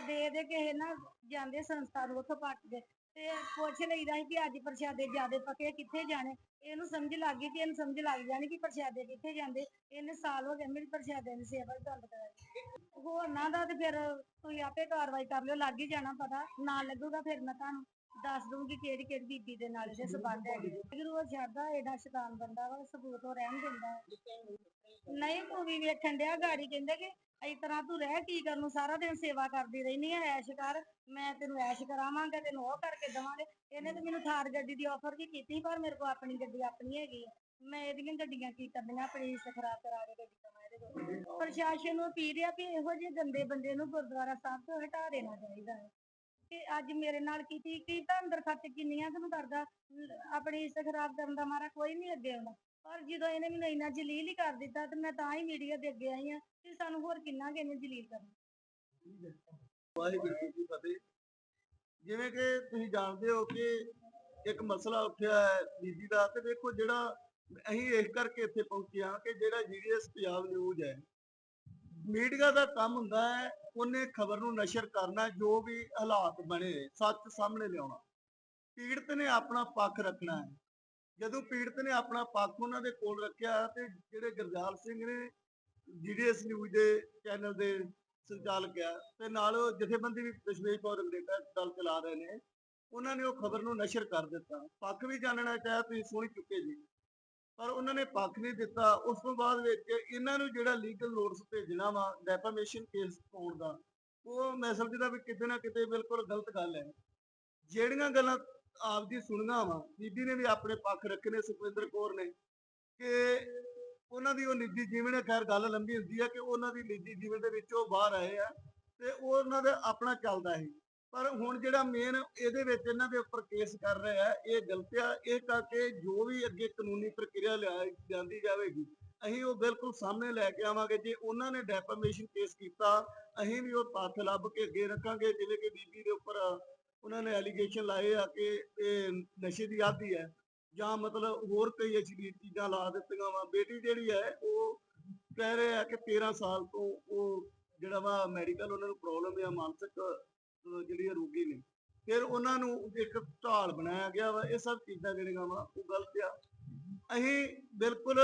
ਪ੍ਰਸ਼ਾਦੇ ਦੇ ਕਿਸੇ ਨਾ ਜਾਂਦੇ ਸੰਸਥਾ ਨੂੰ ਉੱਥੋਂ ਪੱਟ ਤੇ ਪੁੱਛ ਲਈਦਾ ਸੀ ਕਿ ਅੱਜ ਪ੍ਰਸ਼ਾਦੇ ਜਿਆਦੇ ਪੱਕੇ ਕਿੱਥੇ ਜਾਣੇ? ਇਹਨੂੰ ਸਮਝ ਲੱਗ ਗਈ ਕਿ ਇਹਨੂੰ ਸਮਝ ਲੱਗ ਜਾਣੀ ਕਿ ਪ੍ਰਸ਼ਾਦੇ ਕਿੱਥੇ ਜਾਂਦੇ। ਇਹਨੇ ਸਾਲ ਹੋ ਗਏ ਮੇਰੀ ਪ੍ਰਸ਼ਾਦੇ ਦੀ ਸੇਵਾ ਹੀ ਬੰਦ ਕਰਾਈ। ਹੋਰਨਾਂ ਦਾ ਤੇ ਫਿਰ ਤੁਸੀਂ ਆਪੇ ਕਾਰਵਾਈ ਕਰ ਲਿਓ, ਲੱਗ ਹੀ ਜਾਣਾ ਪਤਾ। ਨਾ ਲੱਗੂਗਾ ਫਿਰ ਮੈਂ ਤੁਹਾਨੂੰ। ਦੱਸ ਦੂੰਗੀ ਕਿਹੜੀ ਕਿਹੜੀ ਬੀਬੀ ਦੇ ਨਾਲ ਇਹਦੇ ਸਬੰਧ ਹੈਗੇ ਗੁਰੂ ਉਹ ਛੱਡਦਾ ਸ਼ੈਤਾਨ ਬੰਦਾ ਵਾ, ਸਬੂਤ ਉਹ ਰਹਿਣ ਦਿੰਦਾ। ਨਹੀਂ ਮੂਵੀ ਵੇਖਣ ਡਿਆ ਗਾੜੀ ਕਹਿੰਦੇ ਕਿ ਇਸ ਤਰ੍ਹਾਂ ਤੂੰ ਰਹਿ, ਕੀ ਕਰਨ ਨੂੰ ਸਾਰਾ ਦਿਨ ਸੇਵਾ ਕਰਦੀ ਰਹਿਨੀ ਹੈ ਐਸ਼ ਕਰ। ਮੈਂ ਤੈਨੂੰ ਐਸ਼ ਕਰਾਵਾਂਗਾ, ਤੈਨੂੰ ਉਹ ਕਰਕੇ ਦਵਾਂਗੇ। ਇਹਨੇ ਤੇ ਮੈਨੂੰ ਥਾਰ ਗੱਡੀ ਦੀ ਆਫਰ ਵੀ ਕੀਤੀ ਪਰ ਮੇਰੇ ਕੋਲ ਆਪਣੀ ਗੱਡੀ ਆਪਣੀ ਹੈਗੀ ਮੈਂ ਇਹਦੀਆਂ ਗੱਡੀਆਂ ਕੀ ਕਰਨੀਆਂ, ਆਪਣੀ ਖਰਾਬ ਕਰਾ ਕੇ ਗੱਡੀ ਕਮਾ ਇਹਦੇ ਕੋਲ। ਪ੍ਰਸ਼ਾਸਨ ਨੂੰ ਅਪੀਲ ਆ ਵੀ ਇਹੋ ਜਿਹੇ ਗੰਦੇ ਬੰਦੇ ਨੂੰ ਗੁਰਦੁਆਰਾ ਸਾਹਿਬ ਤੋਂ ਹਟਾ ਦੇਣਾ ਚਾਹੀਦਾ ਹੈ। ਕਿ ਅੱਜ ਮੇਰੇ ਨਾਲ ਕੀਤੀ ਕੀ ਤਾਂ ਅੰਦਰ ਖੱਟ ਕਿੰਨੀਆਂ ਕੁ ਨੂੰ ਕਰਦਾ। ਆਪਣੀ ਇਸ ਖਰਾਬ ਕਰਨ ਦਾ ਮਾਰਾ ਕੋਈ ਨਹੀਂ ਅੱਗੇ ਆਉਂਦਾ। ਪਰ ਜਦੋਂ ਇਹਨੇ ਮੈਨੂੰ ਇੰਨਾ ਜਲੀਲ ਹੀ ਕਰ ਦਿੱਤਾ ਤੇ ਮੈਂ ਤਾਂ ਹੀ ਮੀਡੀਆ ਦੇ ਅੱਗੇ ਆਈ ਆ ਕਿ ਸਾਨੂੰ ਹੋਰ ਕਿੰਨਾ ਕੁ ਇਹਨੇ ਜਲੀਲ ਕਰਨਾ। ਵਾਹਿਗੁਰੂ ਜੀ ਫਤਿਹ। ਜਿਵੇਂ ਕਿ ਤੁਸੀਂ ਜਾਣਦੇ ਹੋ ਕਿ ਇੱਕ ਮਸਲਾ ਉੱਠਿਆ ਹੈ ਬੀਬੀ ਦਾ ਤੇ ਦੇਖੋ ਜਿਹੜਾ ਅਸੀਂ ਇਸ ਕਰਕੇ ਇੱਥੇ ਪਹੁੰਚੇ ਹਾਂ ਕਿ ਜਿਹੜਾ ਜੀਡੀਐਸ ਪੰਜਾਬ ਨਿਊਜ਼ ਹੈ ਮੀਡੀਆ ਦਾ ਕੰਮ ਹੁੰਦਾ ਹੈ, ਉਹਨੇ ਖਬਰ ਨੂੰ ਨਸ਼ਰ ਕਰਨਾ, ਜੋ ਵੀ ਹਾਲਾਤ ਬਣੇ, ਸੱਚ ਸਾਹਮਣੇ ਲਿਆਉਣਾ। ਪੀੜਤ ਨੇ ਆਪਣਾ ਪੱਖ ਰੱਖਣਾ ਹੈ। ਜਦੋਂ ਪੀੜਤ ਨੇ ਆਪਣਾ ਪੱਖ ਉਹਨਾਂ ਦੇ ਕੋਲ ਰੱਖਿਆ ਤੇ ਜਿਹੜੇ ਗੁਰਜਾਲ ਸਿੰਘ ਨੇ ਜੀਡੀਐਸ ਨਿਊਜ਼ ਦੇ ਚੈਨਲ ਦੇ ਸੰਚਾਲਕ ਆ, ਤੇ ਨਾਲ ਜਥੇਬੰਦੀ ਵੀ ਦਸ਼ਮੇਸ਼ ਕੌਰ ਅੰਗਰੇਜ਼ਾ ਦਲ ਚਲਾ ਰਹੇ ਨੇ, ਉਹਨਾਂ ਨੇ ਉਹ ਖਬਰ ਨੂੰ ਨਸ਼ਰ ਕਰ ਦਿੱਤਾ। ਪੱਖ ਵੀ ਜਾਣਨਾ ਚਾਹਿਆ, ਤੁਸੀਂ ਸੁਣ ਚੁੱਕੇ ਜੀ। ਪਰ ਉਹਨਾਂ ਨੇ ਪੱਖ ਨਹੀਂ ਦਿੱਤਾ। ਉਸ ਤੋਂ ਬਾਅਦ ਵਿੱਚ ਇਹਨਾਂ ਨੂੰ ਜਿਹੜਾ ਲੀਗਲ ਨੋਟਿਸ ਭੇਜਣਾ ਵਾ ਡੈਫਾਮੇਸ਼ਨ ਕੇਸ ਪਾਉਣ ਦਾ, ਉਹ ਮੈਂ ਸਮਝਦਾ ਵੀ ਕਿਤੇ ਨਾ ਕਿਤੇ ਬਿਲਕੁਲ ਗਲਤ ਗੱਲ ਹੈ। ਜਿਹੜੀਆਂ ਗੱਲਾਂ ਆਪਦੀ ਸੁਣਨਾ ਵਾ, ਬੀਬੀ ਨੇ ਵੀ ਆਪਣੇ ਪੱਖ ਰੱਖੇ ਨੇ, ਸੁਖਵਿੰਦਰ ਕੌਰ ਨੇ, ਕਿ ਉਹਨਾਂ ਦੀ ਉਹ ਨਿੱਜੀ ਜੀਵਨ ਹੈ। ਖੈਰ, ਗੱਲ ਲੰਬੀ ਹੁੰਦੀ ਹੈ ਕਿ ਉਹਨਾਂ ਦੀ ਨਿੱਜੀ ਜੀਵਨ ਦੇ ਵਿੱਚੋਂ ਬਾਹਰ ਆਏ ਆ ਤੇ ਉਹ ਉਹਨਾਂ ਦਾ ਆਪਣਾ ਚੱਲਦਾ ਹੈ ਪਰ ਹੁਣ ਜਿਹੜਾ ਮੇਨ ਇਹਦੇ ਵਿੱਚ ਇਹਨਾਂ ਦੇ ਉੱਪਰ ਕੇਸ ਕਰ ਰਿਹਾ ਆ ਇਹ ਗਲਤ ਆ, ਇਹ ਕਰਕੇ ਜੋ ਵੀ ਅੱਗੇ ਕਾਨੂੰਨੀ ਪ੍ਰਕਿਰਿਆ ਲਿਆਈ ਜਾਂਦੀ ਜਾਵੇਗੀ, ਅਸੀਂ ਉਹ ਬਿਲਕੁਲ ਸਾਹਮਣੇ ਲੈ ਕੇ ਆਵਾਂਗੇ। ਜੇ ਉਹਨਾਂ ਨੇ ਡੈਫਾਮੇਸ਼ਨ ਕੇਸ ਕੀਤਾ, ਅਸੀਂ ਵੀ ਉਹ ਤੱਥ ਲੱਭ ਕੇ ਅੱਗੇ ਰੱਖਾਂਗੇ, ਜਿਵੇਂ ਕਿ ਬੀਬੀ ਦੇ ਉੱਪਰ ਉਹਨਾਂ ਨੇ ਐਲੀਗੇਸ਼ਨ ਲਾਏ ਆ ਕਿ ਇਹ ਨਸ਼ੇ ਦੀ ਆਦੀ ਹੈ, ਜਾਂ ਮਤਲਬ ਹੋਰ ਕਈ ਅਸ਼ਲੀਲ ਚੀਜ਼ਾਂ ਲਾ ਦਿੱਤੀਆਂ ਵਾ। ਬੇਟੀ ਜਿਹੜੀ ਹੈ, ਉਹ ਕਹਿ ਰਹੇ ਆ ਕਿ 13 ਸਾਲ ਤੋਂ ਉਹ ਜਿਹੜਾ ਵਾ ਮੈਡੀਕਲ ਉਹਨਾਂ ਨੂੰ ਪ੍ਰੋਬਲਮ ਆ, ਮਾਨਸਿਕ ਜਿਹੜੀ ਰੋਗੀ ਨੇ। ਫਿਰ ਉਹਨਾਂ ਨੂੰ ਇੱਕ ਢਾਲ ਬਣਾਇਆ ਗਿਆ ਵਾ, ਇਹ ਸਭ ਚੀਜ਼ਾਂ ਜਿਹੜੀਆਂ ਵਾ, ਉਹ ਗਲਤ ਆ। ਅਸੀਂ ਬਿਲਕੁਲ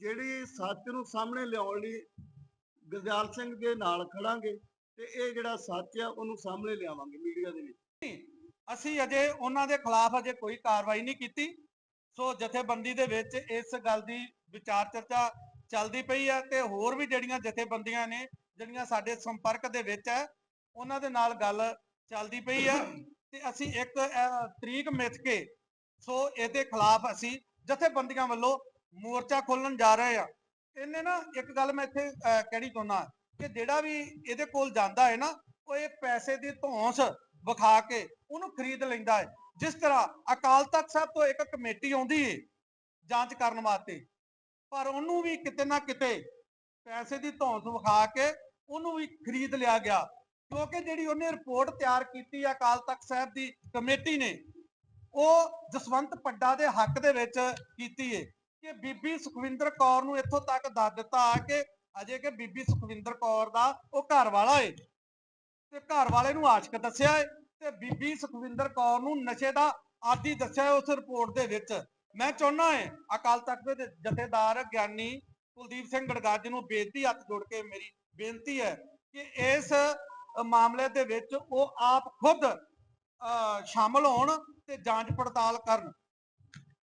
ਜਿਹੜੀ ਸੱਚ ਨੂੰ ਸਾਹਮਣੇ ਲਿਆਉਣ ਲਈ ਗੁਰਦਿਆਲ ਸਿੰਘ ਦੇ ਨਾਲ ਖੜਾਂਗੇ ਤੇ ਇਹ ਜਿਹੜਾ ਸੱਚ ਆ, ਉਹਨੂੰ ਸਾਹਮਣੇ ਲਿਆਵਾਂਗੇ ਮੀਡੀਆ ਦੇ ਵਿੱਚ। ਅਸੀਂ ਅਜੇ ਉਹਨਾਂ ਦੇ ਖਿਲਾਫ ਅਜੇ ਕੋਈ ਕਾਰਵਾਈ ਨਹੀਂ ਕੀਤੀ। ਸੋ ਜਥੇਬੰਦੀ ਦੇ ਵਿੱਚ ਇਸ ਗੱਲ ਦੀ ਵਿਚਾਰ ਚਰਚਾ ਚੱਲਦੀ ਪਈ ਆ ਤੇ ਹੋਰ ਵੀ ਜਿਹੜੀਆਂ ਜਥੇਬੰਦੀਆਂ ਨੇ, ਜਿਹੜੀਆਂ ਸਾਡੇ ਸੰਪਰਕ ਦੇ ਵਿੱਚ ਹੈ ਉਹਨਾਂ ਦੇ ਨਾਲ ਗੱਲ ਚੱਲਦੀ ਪਈ ਆ ਤੇ ਅਸੀਂ ਇੱਕ ਤਰੀਕ ਮਿਥ ਕੇ ਸੋ ਇਹਦੇ ਖਿਲਾਫ ਅਸੀਂ ਜਥੇਬੰਦੀਆਂ ਵੱਲੋਂ ਮੋਰਚਾ ਖੋਲਣ ਜਾ ਰਹੇ ਆ। ਇਹਨੇ ਨਾ ਇੱਕ ਗੱਲ ਮੈਂ ਇੱਥੇ ਕਹਿਣੀ ਚਾਹੁੰਦਾ ਕਿ ਜਿਹੜਾ ਵੀ ਇਹਦੇ ਕੋਲ ਜਾਂਦਾ ਹੈ ਨਾ, ਉਹ ਇਹ ਪੈਸੇ ਦੀ ਧੌਂਸ ਵਿਖਾ ਕੇ ਉਹਨੂੰ ਖਰੀਦ ਲੈਂਦਾ ਹੈ। ਜਿਸ ਤਰ੍ਹਾਂ ਅਕਾਲ ਤਖਤ ਸਾਹਿਬ ਤੋਂ ਇੱਕ ਕਮੇਟੀ ਆਉਂਦੀ ਹੈ ਜਾਂਚ ਕਰਨ ਵਾਸਤੇ, ਪਰ ਉਹਨੂੰ ਵੀ ਕਿਤੇ ਨਾ ਕਿਤੇ ਪੈਸੇ ਦੀ ਧੌਂਸ ਵਿਖਾ ਕੇ ਉਹਨੂੰ ਵੀ ਖਰੀਦ ਲਿਆ ਗਿਆ। ਕਿਉਂਕਿ ਜਿਹੜੀ ਉਹਨੇ ਰਿਪੋਰਟ ਤਿਆਰ ਕੀਤੀ ਹੈ ਅਕਾਲ ਤਖਤ ਸਾਹਿਬ ਦੀ ਕਮੇਟੀ ਨੇ, ਉਹ ਜਸਵੰਤ ਪੱਡਾ ਦੇ ਹੱਕ ਦੇ ਵਿੱਚ ਕੀਤੀ ਹੈ ਕਿ ਬੀਬੀ ਸੁਖਵਿੰਦਰ ਕੌਰ ਨੂੰ ਇੱਥੋਂ ਤੱਕ ਦੱਸ ਦਿੱਤਾ ਕਿ ਅਜੇ ਕਿ ਬੀਬੀ ਸੁਖਵਿੰਦਰ ਕੌਰ ਦਾ ਉਹ ਘਰ ਵਾਲਾ ਏ। ਤੇ ਘਰ ਵਾਲੇ ਨੂੰ ਆਸ਼ਕ ਦੱਸਿਆ ਏ ਤੇ ਬੀਬੀ ਸੁਖਵਿੰਦਰ ਕੌਰ ਨੂੰ ਨਸ਼ੇ ਦਾ ਆਦੀ ਦੱਸਿਆ ਏ ਉਸ ਰਿਪੋਰਟ ਦੇ ਵਿੱਚ। ਮੈਂ ਚਾਹੁੰਦਾ ਏ ਅਕਾਲ ਤਖਤ ਦੇ ਜਥੇਦਾਰ ਗਿਆਨੀ ਕੁਲਦੀਪ ਸਿੰਘ ਗੜਗਾਜ ਨੂੰ ਬੇਨਤੀ ਹੱਥ ਜੋੜ ਕੇ ਮੇਰੀ ਬੇਨਤੀ ਹੈ ਕਿ ਇਸ ਮਾਮਲੇ ਦੇ ਵਿੱਚ ਉਹ ਆਪ ਖੁਦ ਅ, ਸ਼ਾਮਲ ਹੋਣ ਤੇ ਜਾਂਚ ਪੜਤਾਲ ਕਰਨ।